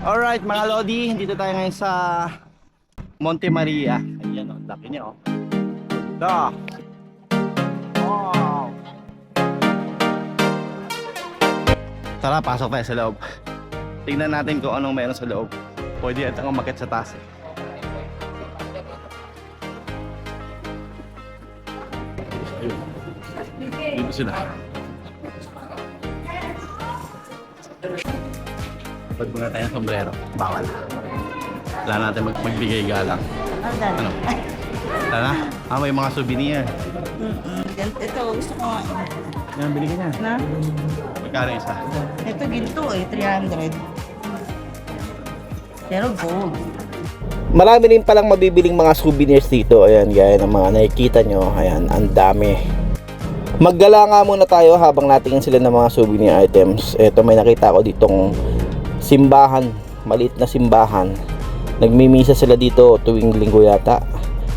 Alright mga Lodi, dito tayo ngayon sa Monte Maria. Ayan o, laki niya o. Da. Wow. Tara, pasok tayo sa loob. Tingnan natin kung anong meron sa loob. Pwede at ang umakit sa taas. eh. Ayun. Dito sila. Pag muna tayo ng sombrero, bawal. Wala natin mag magbigay galang. Ano? Wala na? Ah, may mga souvenir. Ito, gusto ko nga. Yan, bili ka niya. Na? Magkano isa? Ito, ginto eh, 300. Pero gold. Marami rin palang mabibiling mga souvenirs dito. Ayan, gaya ng mga nakikita nyo. Ayan, ang dami. Maggala nga muna tayo habang natingin sila ng mga souvenir items. Ito may nakita ko ditong simbahan. Maliit na simbahan. Nagmimisa sila dito tuwing linggo yata.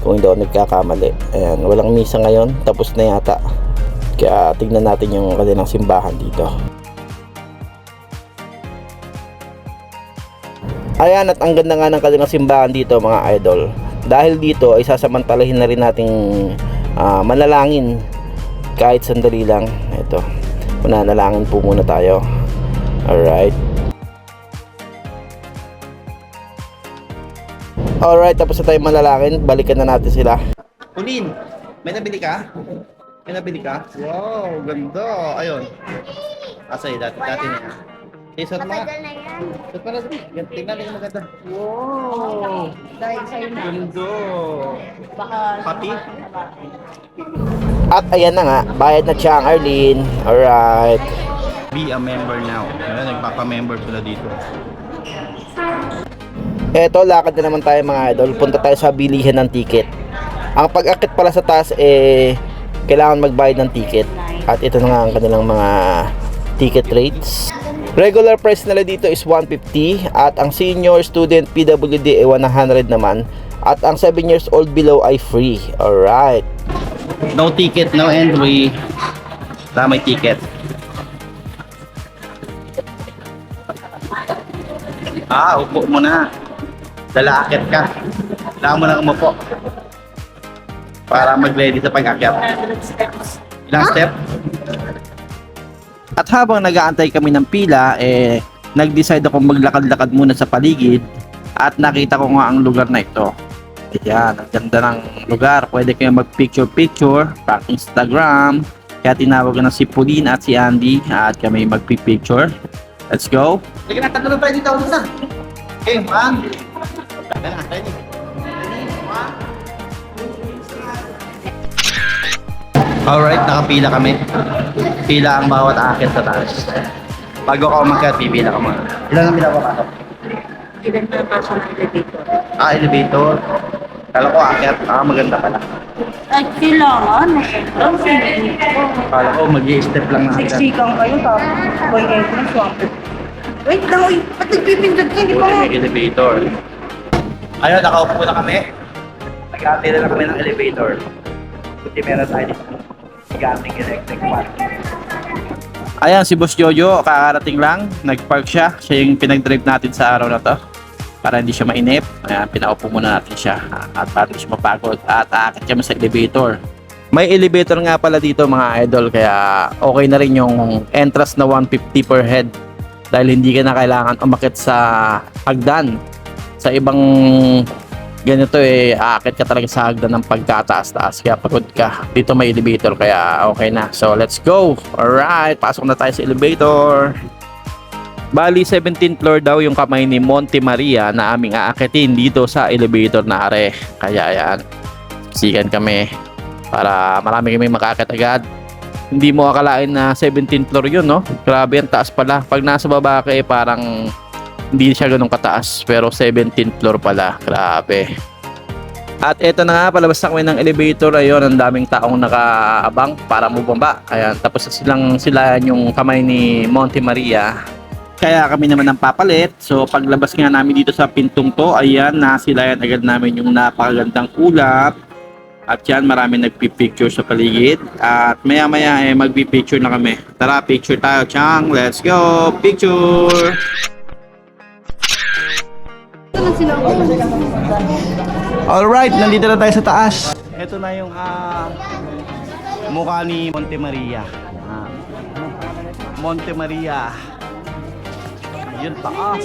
Kung hindi ako nagkakamali. Ayan, walang misa ngayon. Tapos na yata. Kaya tignan natin yung kanilang simbahan dito. Ayan at ang ganda nga ng kanilang simbahan dito mga idol. Dahil dito ay sasamantalahin na rin nating ah, manalangin kahit sandali lang. Ito. Mananalangin po muna tayo. Alright. Alright, tapos na tayo manalangin. Balikan na natin sila. Pauline, may nabili ka? May nabili ka? Wow, ganda. Ayun. Asa eh, dati, dati na. Eh, suot mo nga. Suot mo na. Gan- Tingnan natin yung maganda. Wow! Dahil sa'yo na. Ganda. Baka... Pati? At ayan na nga, bayad na siya ang Arlene. Alright. Be a member now. Ayun, nagpapa-member sila dito. Eto, lakad na naman tayo mga idol. Punta tayo sa bilihan ng ticket. Ang pag-akit pala sa taas, eh, kailangan magbayad ng ticket. At ito na nga ang kanilang mga ticket rates. Regular price nila dito is 150 at ang senior student PWD ay 100 naman. At ang 7 years old below ay free. Alright. No ticket, no entry. Wala may ticket. Ah, upo mo na. Lalakit ka. Kailangan mo na umupo. Para mag-ready sa pag-akyat. Ilang step? At habang nag-aantay kami ng pila, eh, nag-decide ako maglakad-lakad muna sa paligid at nakita ko nga ang lugar na ito. Ayan, ang ganda ng lugar. Pwede kayo mag-picture-picture, pang Instagram. Kaya tinawag ko na si Pauline at si Andy at kami mag-picture. Let's go. Sige na, tatlo tayo dito. Dito na. Okay, man. Tara na, ready. Alright, nakapila kami. Pila ang bawat akit sa taas. Bago ka umakyat, pipila ka muna. Ilan ang pila ko pasok? Ilan na pa sa elevator? Ah, elevator. Kala ko akyat. Ah, maganda pala. Ay, kailangan. Ang sige. Kala ko mag step lang na agad. Siksikan kayo tapos boy kayo na swamp. Wait lang, uy. Ba't nagpipindot ka? Hindi pa Buti may elevator. Ayun, nakaupo na kami. Nag-aantay na kami ng elevator. Buti meron tayo dito. Gating electric fan. Ayan, si Boss Jojo, kakarating lang. Nag-park siya. Siya yung pinag-drive natin sa araw na to. Para hindi siya mainip. Ayan, pinaupo muna natin siya. At para hindi siya mapagod. At aakit kami sa elevator. May elevator nga pala dito mga idol. Kaya okay na rin yung entrance na 150 per head. Dahil hindi ka na kailangan umakit sa hagdan. Sa ibang ganito eh, aakit ka talaga sa hagdan ng pagkataas-taas. Kaya pagod ka. Dito may elevator kaya okay na. So let's go! Alright, pasok na tayo sa elevator. Bali, 17th floor daw yung kamay ni Monte Maria na aming aakitin dito sa elevator na are. Kaya yan, sikan kami para marami kami makakit agad. Hindi mo akalain na 17th floor yun, no? Grabe, ang taas pala. Pag nasa baba ka eh, parang hindi siya ganun kataas. Pero 17th floor pala. Grabe. At eto na nga, palabas na kami ng elevator. Ayun, ang daming taong nakaabang para bumaba. Kaya tapos na silang sila yung kamay ni Monte Maria. Kaya kami naman ang papalit. So paglabas nga namin dito sa pintong to, ayan, nasilayan agad namin yung napakagandang ulap At yan, marami nagpipicture sa paligid. At maya maya eh, magpipicture na kami. Tara, picture tayo, Chang. Let's go! Picture! Alright, nandito na tayo sa taas. Ito na yung ah, mukha ni Monte Maria. Yan. Monte Maria. Yun, taas.